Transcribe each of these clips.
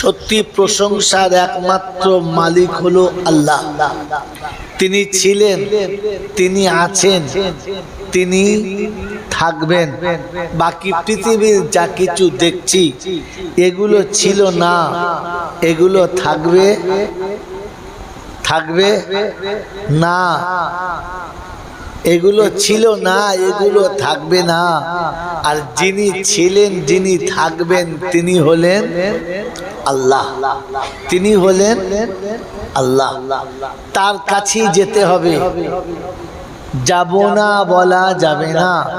সত্যি প্রশংসার একমাত্র মালিক হলো আল্লাহ। তিনি ছিলেন, তিনি আছেন, তিনি থাকবেন। বাকি পৃথিবীর যা কিছু দেখছি, এগুলো ছিল না। এগুলো থাকবে থাকবে না। এগুলো ছিল না, এগুলো থাকবে না। আর যিনি ছিলেন, যিনি থাকবেন, তিনি হলেন আল্লাহ। তিনি হলেন আল্লাহ। তার কাছেই যেতে হবে। যাব না বলা যাবে না।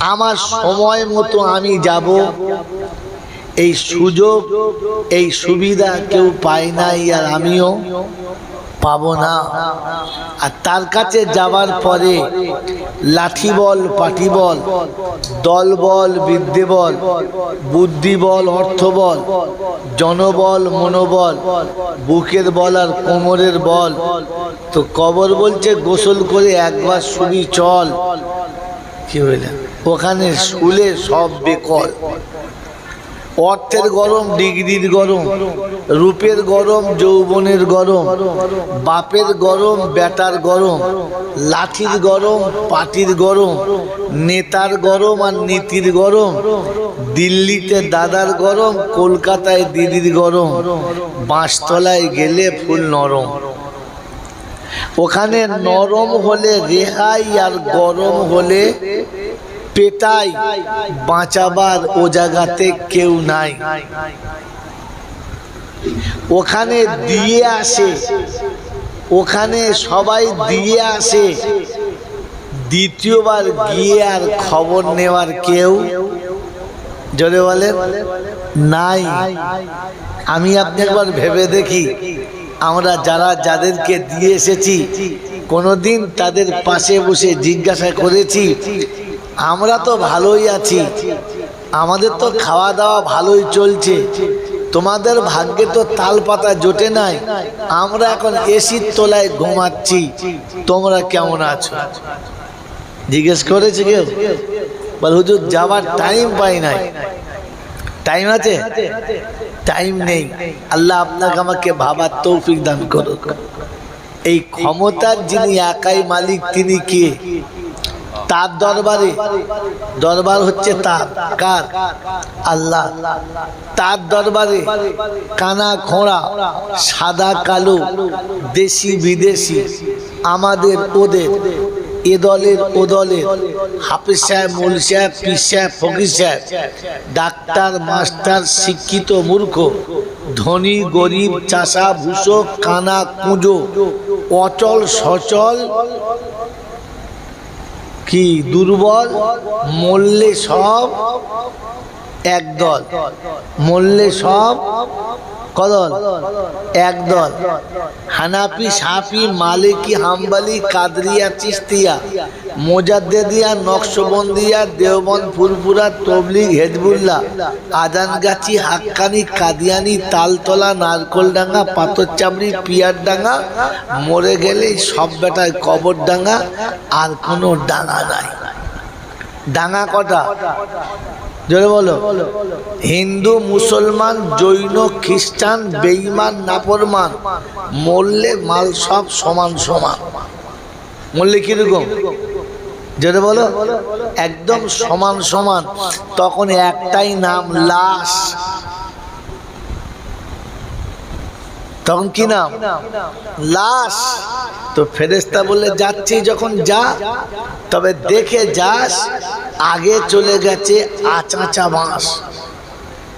আমার সময় মতো আমি যাব। এই সুযোগ, এই সুবিধা কেউ পায় নাই আর আমিও। পাবো না। আর তার কাছে যাওয়ার পরে লাঠি বল, পাটি বল, দল বল, বিদ্যে বল, বুদ্ধি বল, অর্থ বল, জনবল, মনোবল, বুকের বল আর কোমরের বল। তো কবর বলছে, গোসল করে একবার শুনি চল। কি বললেন ওখানে শুলে সব বেকল অর্থের গরম, ডিগ্রির গরম, রূপের গরম, যৌবনের গরম, বাপের গরম, বেটার গরম, লাঠির গরম, পাটির গরম, নেতার গরম আর নীতির গরম, দিল্লিতে দাদার গরম, কলকাতায় দিদির গরম, বাঁশতলায় গেলে ফুল নরম। ওখানে নরম হলে রেহাই আর গরম হলে পেটাই বাঁচাবার ও জায়গাতে কেউ নাই। ওখানে দিয়ে আসে। ওখানে সবাই দিয়ে আসে। দ্বিতীয়বার গিয়ে আর খবর নেওয়ার কেউ জোরে বলেন নাই। আমি আপনি একবার ভেবে দেখি। আমরা যারা যাদেরকে দিয়ে এসেছি, কোনোদিন তাদের পাশে বসে জিজ্ঞাসা করেছি আমরা তো ভালোই আছি। আমাদের তো খাওয়া দাওয়া ভালোই চলছে। তোমাদের ভাগ্যে তো তাল পাতা জোটে নাই। আমরা এখন এসির তোলায় ঘুমাচ্ছি। তোমরা কেমন আছো? জিজ্ঞেস করেছে কেউ? বল, হুজুর যাওয়ার টাইম পাই নাই। টাইম আছে? টাইম নেই। আল্লাহ আপনাকে আমাকে ভাবার তৌফিক দান করুক। এই ক্ষমতার যিনি একাই মালিক, তিনি কে? তার দরবারে। দরবার হচ্ছে তার। কার? আল্লাহ। তার দরবারে কানা খোঁড়া, সাদা কালো, দেশি বিদেশি, আমাদের ওদের, এ দলের ও দলের, হাফিজ সাহেব, মৌল সাহেব, পীর সাহেব, ফকির সাহেব, ডাক্তার, মাস্টার, শিক্ষিত মূর্খ, ধনী, গরিব চাষা ভূষক কানা কুঁজো অচল সচল কি দুর্বল? মল্লে সব একদল মল্লে সব কদল? একদল হানাফি সাফি মালিকি, হাম্বালি, কাদরিয়া, চিস্তিয়া, মোজাদ্দেদিয়া, নকশবন্দিয়া দেওবন ফুলপুরা, তবলিগ, হেজবুল্লাহ, আদানগাছি, হাক্কানি, কাদিয়ানি, তালতলা, নারকোলডাঙ্গা, পাথরচামড়ি, পিয়ারডাঙ্গা, মরে গেলেই সব বেটায় কবর ডাঙ্গা আর কোনো ডাঙা নাই। ডাঙা কটা? জোরে বলো। হিন্দু, মুসলমান, জৈন, খ্রিস্টান বেইমান নাপরমান মরলে মাল সব সমান সমান। মরলে কীরকম? যেটা বলো। একদম সমান সমান। তখন একটাই নাম লাশ। তখন কি নাম? লাশ। তো ফেরেস্তা বললে, যাচ্ছি যখন যা, তবে দেখে যাস, আগে চলে গেছে আচাঁচা বাঁশ।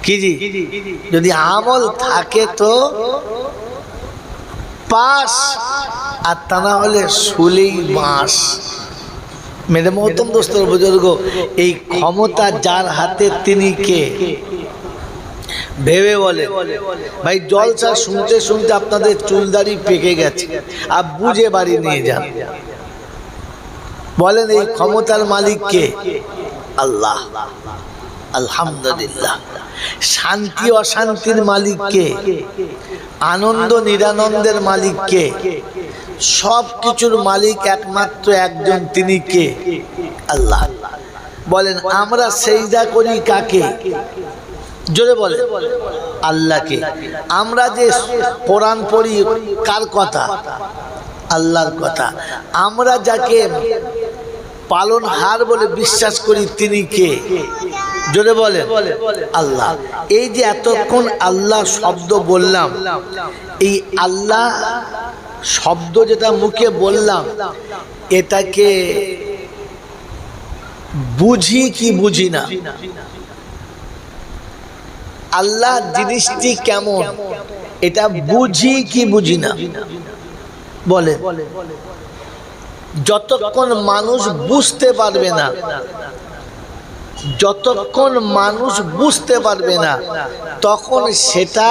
কি জি? যদি আমল থাকে তো পাস, আর তা না হলে শুলেই বাঁশ। মেরে মহতম দোস্তর বুজুর্গ, এই ক্ষমতা যার হাতে তিনি কে? ভেবে বলে। ভাই জলসা শুনতে শুনতে আপনাদের চুলদারি পেকে গেছে। আর বুঝে বাড়ি নিয়ে যান। বলেন, এই ক্ষমতার মালিক কে? আল্লাহ। আলহামদুলিল্লাহ। শান্তি, অশান্তির মালিক কে? আনন্দ, নিরানন্দের মালিক কে? সব কিছুর মালিক একমাত্র একজন তিনি কে? আল্লাহ। বলেন, আমরা সেইদা করি কাকে? জোরে বলে, আল্লাহকে। আমরা যে কোরআন পড়ি, কার কথা? আল্লাহর কথা। আমরা যাকে পালন হার বলে বিশ্বাস করি, তিনি কে? জোরে বলে, আল্লাহ। এই যে এতক্ষণ আল্লাহ শব্দ বললাম, এই আল্লাহ শব্দ যেটা মুখে বললাম, এটাকে বুঝি কি বুঝি না? আল্লাহ জিনিসটি কেমন? এটা বুঝি কি বুঝি না? বলে, যতক্ষণ মানুষ বুঝতে পারবে না, যতক্ষণ মানুষ বুঝতে পারবে না, তখন সেটা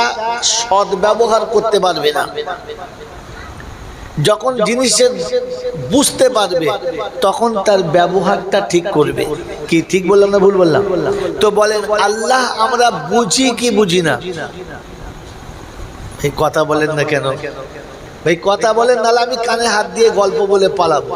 সদ্ব্যবহার করতে পারবে না। যখন জিনিসের বুঝতে পারবে, তখন তার ব্যবহারটা ঠিক করবে। কি ঠিক বললাম না ভুল বললাম? তো বলেন, আল্লাহ আমরা বুঝি কি বুঝি না? এই কথা বলেন না কেন? ভাই, কথা বলেন, নাহলে আমি কানে হাত দিয়ে গল্প বলে পালাবো।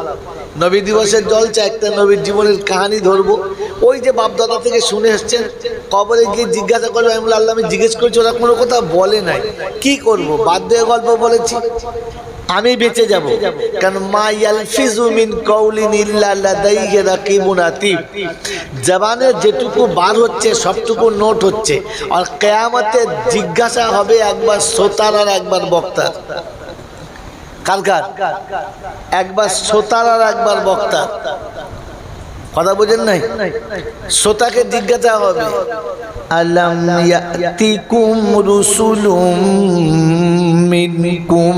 নবী দিবসের জলচা, একটা নবীর জীবনের কাহানি ধরবো। ওই যে বাপদাদা থেকে শুনে এসছেন, কবরে গিয়ে জিজ্ঞাসা করবে আমি আল্লাহ, আমি জিজ্ঞেস করছি, ওরা কোনো কথা বলে নাই। কি করব? বাধ্য গল্প বলেছি। আমি বেঁচে যাব। কারণ মা ইয়ালফিজু মিন কওলিন ইল্লা লাদাইহি রাকিবুন আতীব জবানে যেটুকু বার হচ্ছে সবটুকু নোট হচ্ছে। আর কিয়ামতে জিজ্ঞাসা হবে একবার শ্রোতার আর একবার বক্তার। কার কার? একবার শ্রোতার আর একবার বক্তার। কথা বোঝেন নাই? শ্রোতাকে জিজ্ঞাসা হবে আলাম ইয়াতিকুম রুসুলুম মিনকুম?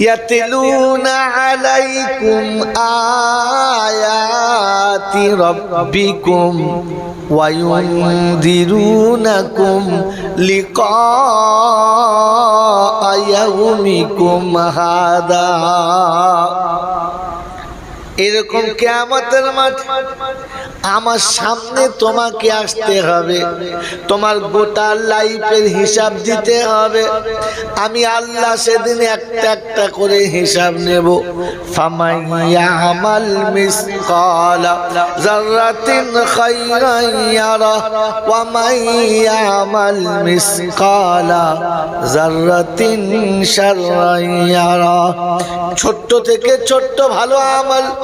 يتلون عليكم آيات ربكم وينذرونكم لقاء يومكم هذا এরকম কেয়ামতের মাঠ আমার সামনে তোমাকে আসতে হবে। তোমার গোটা লাইফের হিসাব দিতে হবে। আমি আল্লাহ সেদিন একটা একটা করে হিসাব নেব। ফামাইয়ামাল মিসকালা যাররাতিন খাইরান ইয়ারা ওয়া মাইয়ামাল মিসকালা যাররাতিন শাররান ইয়ারা। ছোট্ট থেকে ছোট্ট ভালো আমল।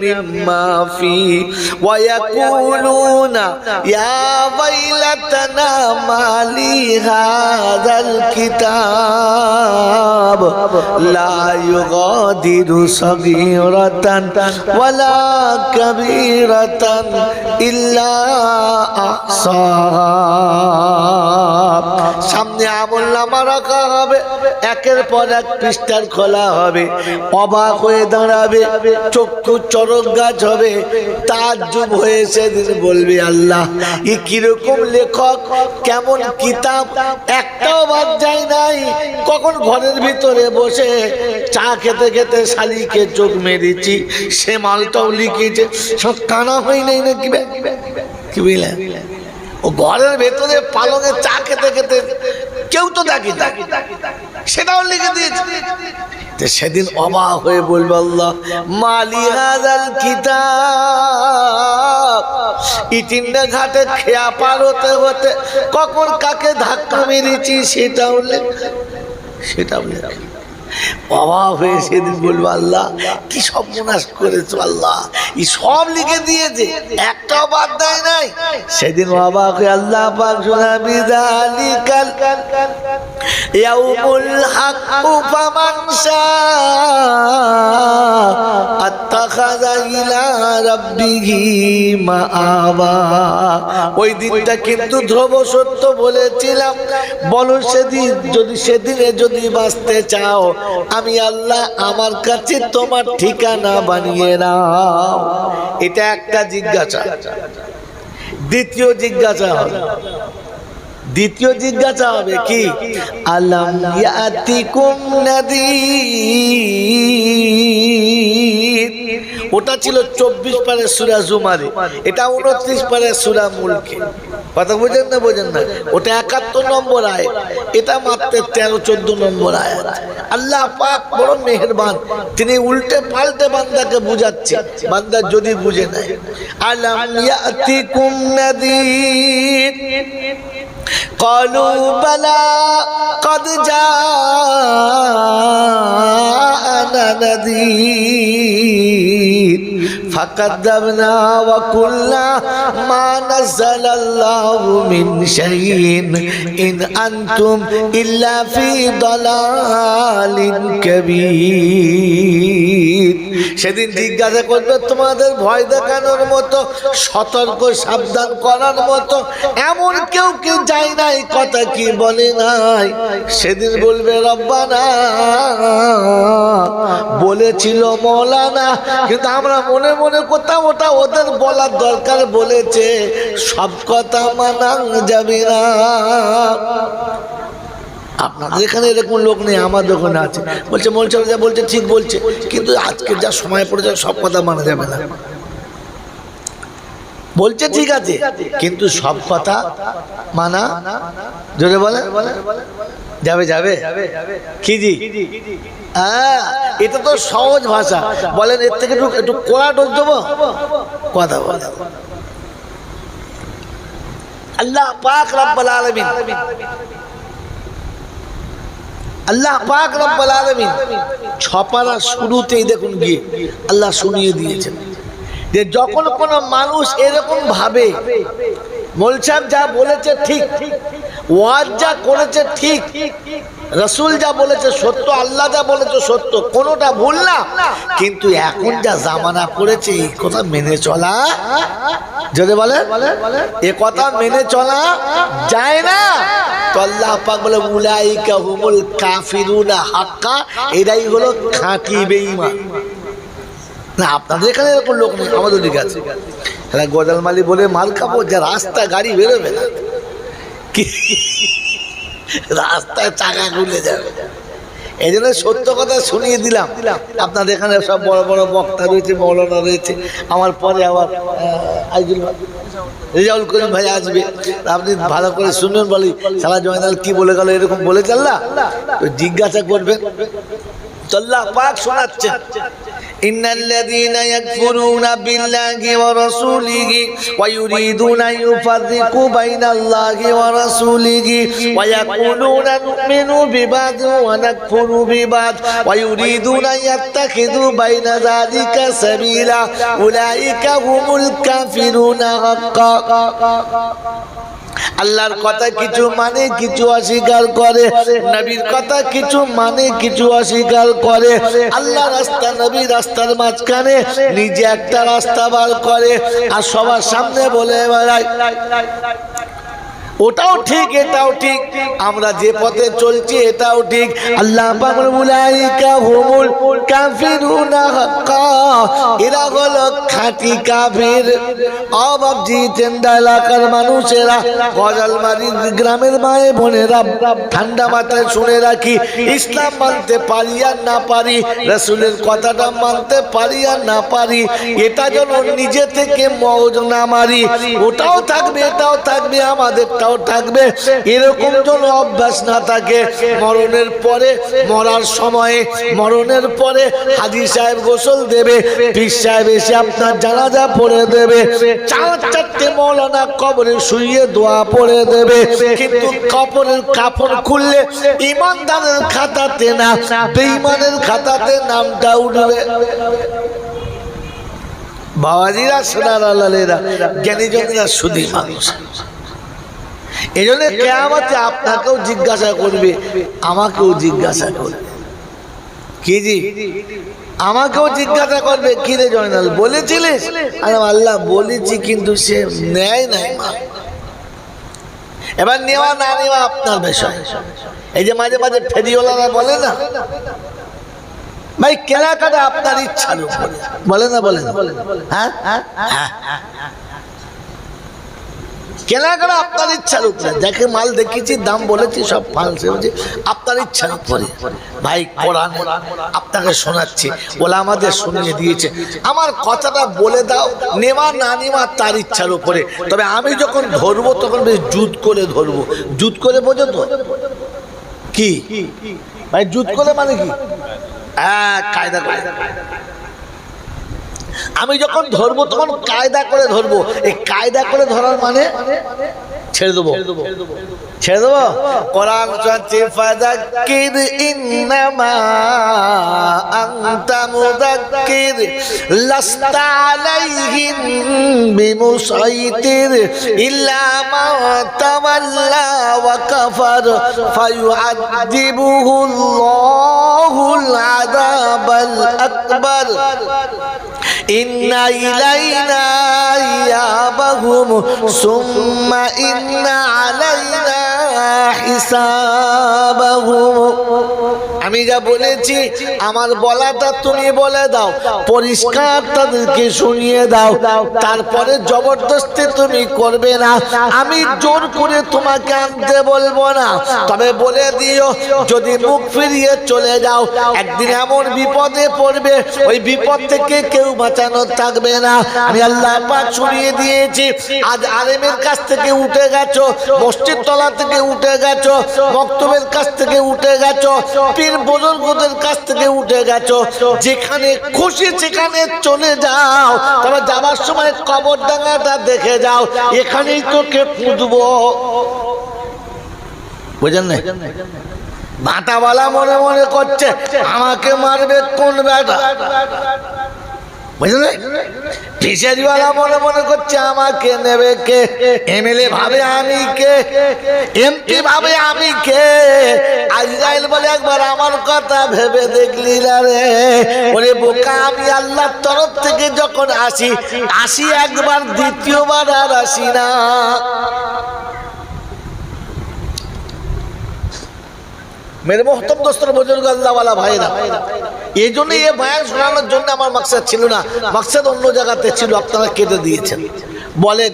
মিম্মা ফি ওয়া ইয়াকুলুনা ইয়া ওয়াইলাতানা মালি হাযাল কিতাব লা ইউগাদিরু সগীরাতান ওয়ালা কাবীরাতান ইল্লা আহসাহা সামনে আমল নামা রাখা হবে, একের পর এক পৃষ্ঠার খোলা হবে, অবাক হয়ে দাঁড়াবে, চক্ষু চরক গাছ হবে তার যুগ হয়ে সেদিন বলবে আল্লাহ। ই কীরকম লেখক, কেমন কিতাব, একটাও বাদ যায় নাই। কখন ঘরের ভিতরে বসে চা খেতে খেতে শালিকে চোখ মেরেছি, সে মালটাও লিখেছে সব কানা হয় নাই না কি বে? কি বুঝলেন ও ঘরের ভেতরে পালনে চা খেতে খেতে কেউ তো দেখি সেটাও লিখে দিয়েছে। তো সেদিন অবাক হয়ে বলবে আল্লাহ, মালি হাজাল কিতাব ইটিন্ডা ঘাটে খেয়া পার হতে হতে কখন কাকে ধাক্কা মেরেছি সেটাও সেটা সেটাও লেখ। অবাক হয়ে সেদিন বলব, আল্লাহ, কি সর্বনাশ করেছ, আল্লাহ। এই সব লিখে দিয়েছে, একটাও বাদ দেয় নাই। সেদিন অবাক হয়ে আল্লাহ পাক শোনাবি জালিকাল ইয়াউমুল হাক্কু ফামান আত্তাখাযা ইলা রাব্বিহি মাআবা। ওই দিনটা কিন্তু ধ্রুব সত্য বলেছিলাম। বলো সেদিন, যদি সেদিনে যদি বাঁচতে চাও আমি আল্লাহ আমার কাছে তোমার ঠিকানা বানিয়ে নাও এটা একটা জিজ্ঞাসা। দ্বিতীয় জিজ্ঞাসা হবে দ্বিতীয় জিজ্ঞাসা হবে কি? আলাম ইয়াতিকুম নাদির। ওটা ছিল চব্বিশ পারে সুরা জুমারে, এটা উনত্রিশ পারে সুরা মুলকে। কথা বোঝেন না বোঝেন না? ওটা একাত্তর নম্বর আয় এটা মাত্র তেরো চোদ্দ নম্বর আয় আল্লাহ পাক বড় মেহেরবান, তিনি উল্টে পাল্টে বান্দাকে বুঝাচ্ছে, বান্দা যদি বুঝে নেয়। আলাম ইয়াতিকুম নাদির। قالوا بلى قد جاءنا نذير فكذبنا وقلنا ما نزل الله من شيء إن أنتم إلا في ضلال كبير সেদিন জিজ্ঞাসা করবে তোমাদের ভয় দেখানোর মতো, সতর্ক, সাবধান করার মতো এমন কেউ কেউ যায় নাই? কথা কি বলে নাই। সেদিন বলবে, রব্বানা। বলেছিল মৌলানা, কিন্তু আমরা মনে মনে কোথাও ওটা ওদের বলার দরকার বলেছে, সব কথা মানা যাবে না। আপনাদের এখানে এরকম লোক নেই আমার দোকানে আছে। বলছে বলছে যা বলছে, ঠিক বলছে। কিন্তু আজকে যা সময় পড়ে যায় সব কথা মানা যাবে না। বলছে, ঠিক আছে। কিন্তু সব কথা মানা, জোরে বলে। যাবে যাবে। কি জি? হ্যাঁ এটা তো সহজ ভাষা। বলেন, এর থেকে একটু একটু কোড়া ডোজ দেবো? কথা বলে আল্লাহ পাক রব্বাল আলামিন আল্লাহ পাক রব্বাল আলামিন ছপারা শুরুতেই দেখুন গিয়ে আল্লাহ শুনিয়ে দিয়েছেন যে যখন কোনো মানুষ এরকম ভাবে মোলসাব যা বলেছে ঠিক, ওয়াজ যা করেছে ঠিক রসুল যা বলেছে সত্য, আল্লাহ যা বলেছে সত্য, কোনোটা ভুল না। কিন্তু এখন যা জামানা করেছে, এই কথা মেনে চলা যদি বলে, এ কথা মেনে চলা যায় না। হাক্কা হলো না, আপনাদের এখানে এরকম লোক আছে। হ্যাঁ গজালমালি বলে, মাল খাব, যে রাস্তা, গাড়ি বেরোবে না। কি রাস্তায় চাকা খুলে যাবে। এই জন্য সত্য কথা শুনিয়ে দিলাম। আপনাদের এখানে সব বড় বড় বক্তা রয়েছে, মৌলানা রয়েছে। আমার পরে আবার আইজুল রেজাউল করিম ভাই আসবে। আপনি ভালো করে শুনবেন বলি সারা জয়নাল কি বলে গেল, এরকম বলে চাল্লা তো জিজ্ঞাসা করবেন। চল্লা পাক শোনাচ্ছেন। إن الذين يكفرون بالله ورسوله ويريدون أن يفرقوا بين الله ورسوله ويقولون نؤمن ببعض ونكفر ببعض ويريدون أن يتخذوا بين ذلك سبيلا أولئك هم الكافرون حقا. আল্লাহর কথা কিছু মানে কিছু অস্বীকার করে। নবীর কথা কিছু মানে কিছু অস্বীকার করে। আল্লাহ রাস্তা, নবীর রাস্তার মাঝখানে নিজে একটা রাস্তা বার করে। আর সবার সামনে বলে বেড়ায় ওটাও ঠিক, এটাও ঠিক। আমরা যে পথে চলছি, এটাও ঠিক। আল্লাহ এরা হলো খাঁটি কাফির। এলাকার মানুষেরা গজালমারি গ্রামের মায়ে বোনেরা, ঠান্ডা মাথায় শুনে রাখি, ইসলাম মানতে পারি আর না পারি, রসুলের কথাটা মানতে পারি আর না পারি, এটা যেন নিজে থেকে মৌজ না মারি, ওটাও থাকবে, এটাও থাকবে, আমাদেরটাও থাকবে, এরকম যেন অভ্যাস না থাকে। মরণের পরে, মরার সময়ে, মরণের পরে হাজি সাহেব গোসল দেবে, পীর সাহেব এসে আপনার জানাজা পড়ে দেবে। চার চারটে মৌলানা কবরে শুইয়ে দোয়া পড়ে দেবে। কিন্তু কাপড় খুললে ইমানদারের খাতাতে না খাতাতে নামটা উঠবে। বাবাজিরা, সোনার জনেরা শুধু মানুষ। এই জন্য কেয়ামতে আপনাকেও জিজ্ঞাসা করবে? আমাকেও জিজ্ঞাসা করবে। কি জি? আমাকেও জিজ্ঞাসা করবে, কি রে জয়নাল, বলেছিলিস? আরে আল্লাহ, বলেছি, কিন্তু সে নেয় নাই মা। এবার নেওয়া না নেওয়া আপনার বিষয়। এই যে মাঝে মাঝে ফেরিওয়ালারা বলে না? ভাই, কেনাকাটা আপনার ইচ্ছার উপরে। বলে না বলে না। হ্যাঁ? হ্যাঁ? কেনাকাটা আপনার ইচ্ছার উপরে। দেখে মাল দেখেছি দাম বলেছি, সব ফালসে বলছি, আপনার ইচ্ছার উপরে। ভাই, কোরআন আপনাকে শোনাচ্ছি বলে আমাদের শুনিয়ে দিয়েছে। আমার কথাটা বলে দাও নেওয়া না নেওয়া তার ইচ্ছার উপরে। তবে আমি যখন ধরবো, তখন বেশ জুত করে ধরবো। জুত করে বোঝো তো? কি? ভাই, জুত করে মানে কি? হ্যাঁ কায়দা করে। আমি যখন ধরবো তখন কায়দা করে ধরবো। এই কায়দা করে ধরার মানে? ছেড়ে দেবো। ছেড়ে দেবো। কোরআন চাচ্ছি ফাদাক্কির ইন্নামা আনতা মুদাক্কির লাস্তা আলাইহিম বিমুসাইতির ইল্লা মা তাওয়াল্লা ওয়া কাফার আযাবাল আকবার। ইন্না ইলাইনা إيابهم ثم إن علينا حسابهم. আমি যা বলেছি, আমার বলাটা তুমি বলে দাও পরিষ্কার তাদেরকে শুনিয়ে দাও। তারপরে জবরদস্তি তুমি করবে না। আমি জোর করে তোমাকে আনতে বলব না। তবে বলে দিও, যদি মুখ ফিরিয়ে চলে যাও, একদিন এমন বিপদে পড়বে, ওই বিপদ থেকে কেউ বাঁচানো থাকবে না। আমি আল্লাহ পাক শুনিয়ে দিয়েছি, আজ আলেমের কাছ থেকে উঠে গেছো মসজিদ তলা থেকে উঠে গেছো বক্তব্যের কাছ থেকে উঠে গেছো, পীর বুজুর্গদের কাছ থেকে উঠে গেছো। যেখানে খুশি, সেখানে চলে যাও। তবে যাবার সময় কবর ডাঙ্গাটা দেখে যাও। এখানেই তোকে পুঁতবো। বুঝলেন না? ভাটাওয়ালা মনে মনে করছে, আমাকে মারবে কোন বেটা বুঝলে? ফিশারিওয়ালা মনে মনে করছে, আমাকে নেবে কে? এমএলএ ভাবে আমি কে? এমপি ভাবে আমি কে? আজরাইল বলে, একবার আমার কথা ভেবে দেখলি না রে? ওরে বোকা, আমি আল্লাহর তরফ থেকে যখন আসি আসি একবার, দ্বিতীয়বার আর আসি না। মেরে মোহতম দোস্তর বুজুর্গ আল্লাহওয়ালা ভাইরা। এই জন্য এ বায়ান শোনানোর জন্য আমার মাকসাদ ছিল না। মাকসাদ অন্য জায়গাতে ছিল, আপনারা কেটে দিয়েছেন। বলে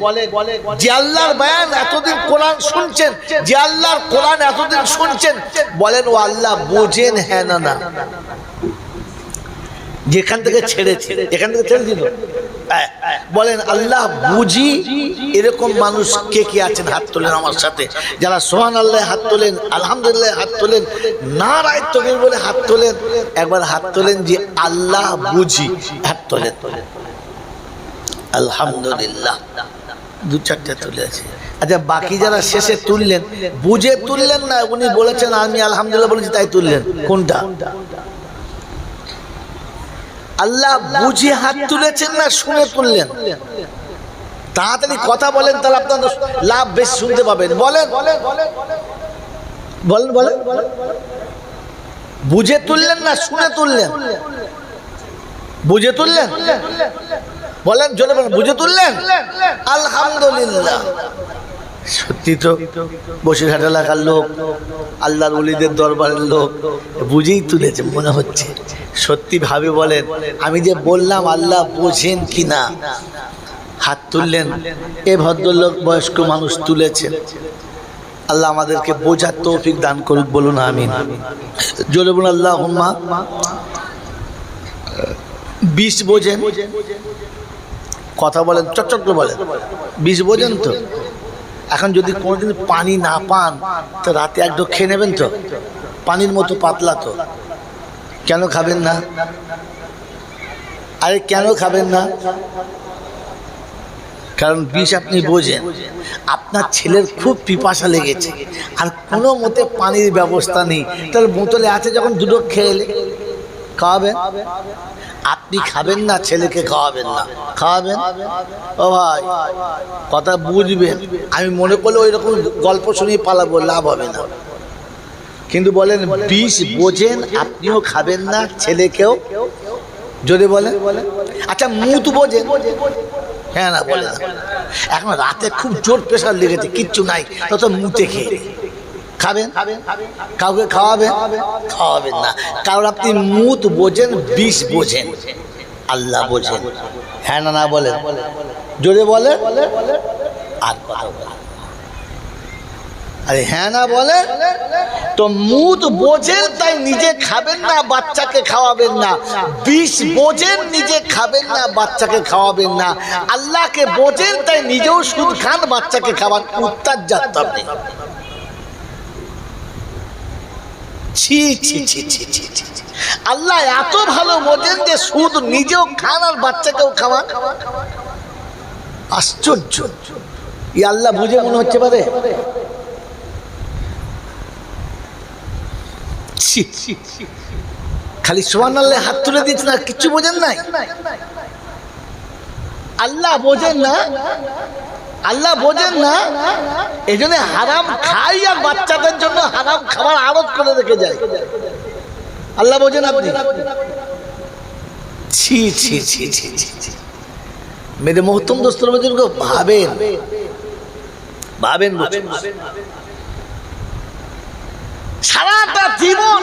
যে আল্লাহর বয়ান এতদিন কোরআন শুনছেন, যে আল্লাহর কোরআন এতদিন শুনছেন, বলেন, ও আল্লাহ বোঝেন হ্যাঁ না না। যেখান থেকে ছেড়েছে, এখান থেকে ছেড়ে দিল। বলেন, আল্লাহ বুঝি এরকম মানুষ কে কে আছেন হাত তোলেন আমার সাথে? যারা সোহান আল্লাহ হাত তোলেন, আলহামদুলিল্লাহ হাত তোলেন না রায় তবির বলে হাত তোলেন, একবার হাত তোলেন যে আল্লাহ বুঝি, হাত তোলেন। আলহামদুলিল্লাহ। দু চারটে তুলে আছে। আচ্ছা বাকি যারা শেষে তুললেন, বুঝে তুললেন না, উনি বলেছেন, আমি আলহামদুলিল্লাহ বলেছি, তাই তুললেন। কোনটা? আল্লাহ বুঝে হাত তুলেছেন না শুনে তুললেন। তাড়াতাড়ি কথা বলেন তাহলে আপনার লাভ বেশি শুনতে পাবেন। বলেন। বলেন বলেন। বুঝে তুললেন না শুনে তুললেন? বুঝে তুললেন? বলেন, জোরে বলেন, বুঝে তুললেন? আলহামদুলিল্লাহ। সত্যি তো বসিরহাট এলাকার লোক, আল্লাহর উলিদের দরবারের লোক বুঝেই তুলেছে, মনে হচ্ছে। সত্যি ভাবে বলেন, আমি যে বললাম আল্লাহ বোঝেন কি না হাত তুললেন, এ ভদ্রলোক বয়স্ক মানুষ তুলেছেন আল্লাহ আমাদেরকে বোঝার তৌফিক দান করুক, বলুন আমি জোরে বলুন আল্লাহ হুম্মা বিষ বোঝেন। কথা বলেন, চকচক বলেন। বিষ বোঝেন তো? এখন যদি কোনোদিন পানি না পান, তো রাতে এক ঢোক খেয়ে নেবেন তো? পানির মতো পাতলা তো। কেন খাবেন না? আরে কেন খাবেন না? কারণ বিষ আপনি বোঝেন। আপনার ছেলের খুব পিপাসা লেগেছে। আর কোনো মতে পানির ব্যবস্থা নেই। তাহলে বোতলে আছে যখন দুটো খেয়ে খাওয়াবেন? আপনি খাবেন না, ছেলেকে খাওয়াবেন না। খাওয়াবেন? ও ভাই, কথা বুঝবেন। আমি মনে করলে ওই রকম গল্প শুনিয়ে পালাবো, লাভ হবে না। কিন্তু বলেন, বিষ বোঝেন, আপনিও খাবেন না, ছেলেকেও? যদি বলেন। আচ্ছা মুত বোঝেন। হ্যাঁ না, বলে না। এখন রাতে খুব জোর প্রেশার লেগেছে, কিচ্ছু নাই, তত মুতে খেয়ে খাবেন? কাউকে খাওয়াবেন খাওয়াবেন না। কারণ আপনি মুত বোঝেন, বিষ বোঝেন। আল্লাহ বোঝেন। হ্যাঁ না না বলেন। জোরে বলে আর আরে হ্যাঁ না বলে তো মুদ বোঝেন, তাই নিজে খাবেন না, বাচ্চাকে খাওয়াবেন না। বিষ বোঝেন, নিজে খাবেন না, বাচ্চাকে খাওয়াবেন না। আল্লাহকে বোঝেন, তাই নিজেও সুদ খান, বাচ্চাকে খাওয়ান। উত্তার যাত আপনি। ছি ছি। আল্লাহ এত ভালো বোঝেন যে সুদ নিজেও খান আর বাচ্চাকেও খাওয়ান আশ্চর্য ই আল্লাহ বুঝে মনে হচ্ছে পারে। খালি সোহান আল্লাহ হাত তুলে দিয়েছেন আর কিচ্ছু বোঝেন নাই আল্লাহ বোঝেন না আল্লাহ বোঝেন না এই জন্য হারাম খাই আর বাচ্চাদের জন্য হারাম খাবার আড়ত করে রেখে যায়। আল্লাহ বোঝেন আপনি? ছি ছি ছি ছি ছি ছি। মেরে মহত্তম দোস্তর বুজুর্গ ভাবেন ভাবেন। সারাটা জীবন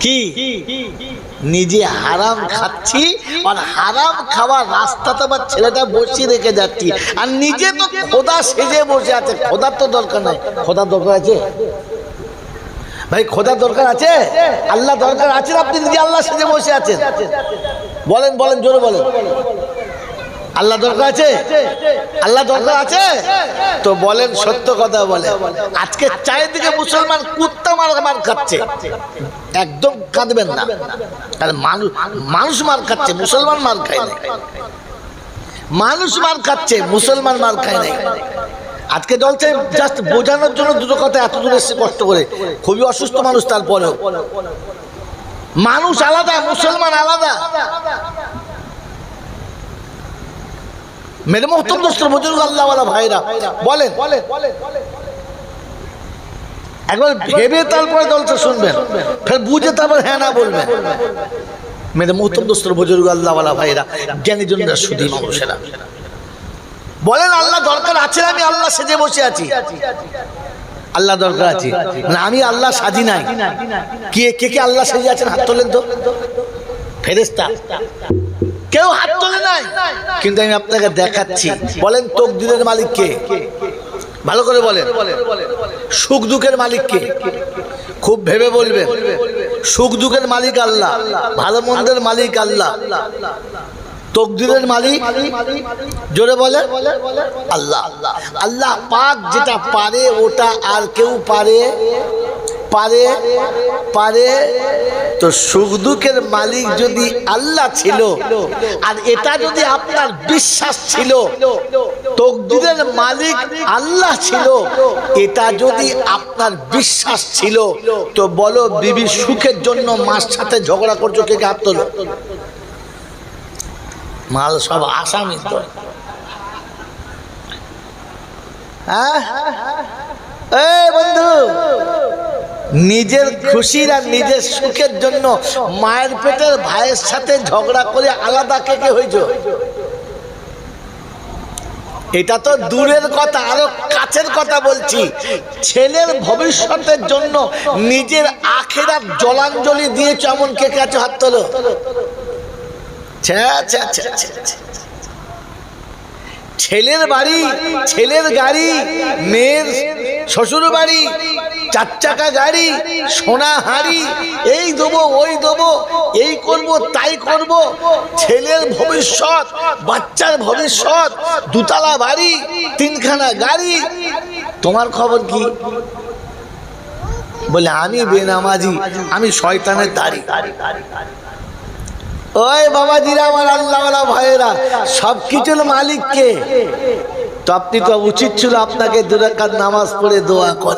কি? নিজে হারাম খাচ্ছি আর হারাম খাওয়ার রাস্তাতে আমার ছেলেটা বসিয়ে রেখে যাচ্ছি। আর নিজে তো খোদা সেজে বসে আছে, খোদার তো দরকার নাই। খোদার দরকার আছে? ভাই, খোদার দরকার আছে? আল্লাহ দরকার আছেন আপনি নিজে আল্লাহ সেজে বসে আছেন? বলেন বলেন, জোরে বলেন। আল্লাহ দরকার আছে? আল্লাহ দরকার আছে? তো বলেন, সত্য কথা বলে। আজকে চারিদিকে মুসলমান কুত্তা মার মার খাচ্ছে। একদম কাঁদবেন না। তাহলে মানুষ মানুষ মার খাচ্ছে, মুসলমান মার খায় না মানুষ মার খাচ্ছে, মুসলমান মার খায় নাই। আজকে চলছে জাস্ট বোঝানোর জন্য দুটো কথা এত দূর এসে কষ্ট করে। খুবই অসুস্থ মানুষ তারপরেও। মানুষ আলাদা, মুসলমান আলাদা। মেরে মোহতম দোস্ত বুজুর্গ আল্লাহওয়ালা ভাইরা, বলেন। একবার ভেবে তারপরে দলটা শুনবেন। ফের বুঝে তারপর হ্যাঁ না বলবেন। মেরে মোহতম দোস্ত বুজুর্গ আল্লাহওয়ালা ভাইরা, জ্ঞানী জনরা শুধু মানুষেরা। বলেন, আল্লাহ দরকার আছে আমি আল্লাহ সেজে বসে আছি। আল্লাহ দরকার আছে। না, আমি আল্লাহ সাজি নাই। কে কে কে আল্লাহ সেজে আছেন? হাত তোলেন তো। ফেরেস্তা কেউ হাত তোলে নাই। কিন্তু আমি আপনাকে দেখাচ্ছি। বলেন, তকদিরের মালিক কে? ভালো করে বলেন। সুখ দুঃখের মালিক কে? খুব ভেবে বলবেন। সুখ দুঃখের মালিক আল্লাহ, ভালো মন্দের মালিক আল্লাহ। তকদিরের মালিক, জোরে বলে আল্লাহ। আল্লাহ পাক যেটা পারে, ওটা আর কেউ পারে পারে পারে, তো সুখ দুঃখের মালিক যদি আল্লাহ ছিল, আর এটা যদি আপনার বিশ্বাস ছিল, তকদিরের মালিক আল্লাহ ছিল, এটা যদি আপনার বিশ্বাস ছিল, তো বলো বিবি সুখের জন্য মার সাথে ঝগড়া করছ, কে হাত মাল সব আসামি তো। হ্যাঁ? বন্ধু নিজের খুশির আর নিজের সুখের জন্য মায়ের পেটের ভাইয়ের সাথে ঝগড়া করে আলাদা কে কে হয়েছ এটা তো দূরের কথা আরও কাছের কথা বলছি। ছেলের ভবিষ্যতের জন্য নিজের আখেরা জলাঞ্জলি দিয়েছ এমন কে কে আছে? হাত তোলো। ছ্যা, ছ্যা, ছ্যা। ছেলের বাড়ি, ছেলের গাড়ি, মেয়ের শ্বশুর বাড়ি চার চাকা গাড়ি, সোনা হাড়ি, এই দেবো, ওই দেবো, এই করব, তাই করব। ছেলের ভবিষ্যৎ, বাচ্চার ভবিষ্যৎ, দুতলা বাড়ি, তিনখানা গাড়ি। তোমার খবর কি? বলে, আমি বেনামাজি, আমি শয়তানের দাড়ি। ওই বাবা দিরা আমার আল্লাহওয়ালা ভাইয়েরা সব কিছুর মালিককে। তো আপনি তো উচিত ছিল আপনাকে দুরাকার নামাজ পড়ে দোয়া করা।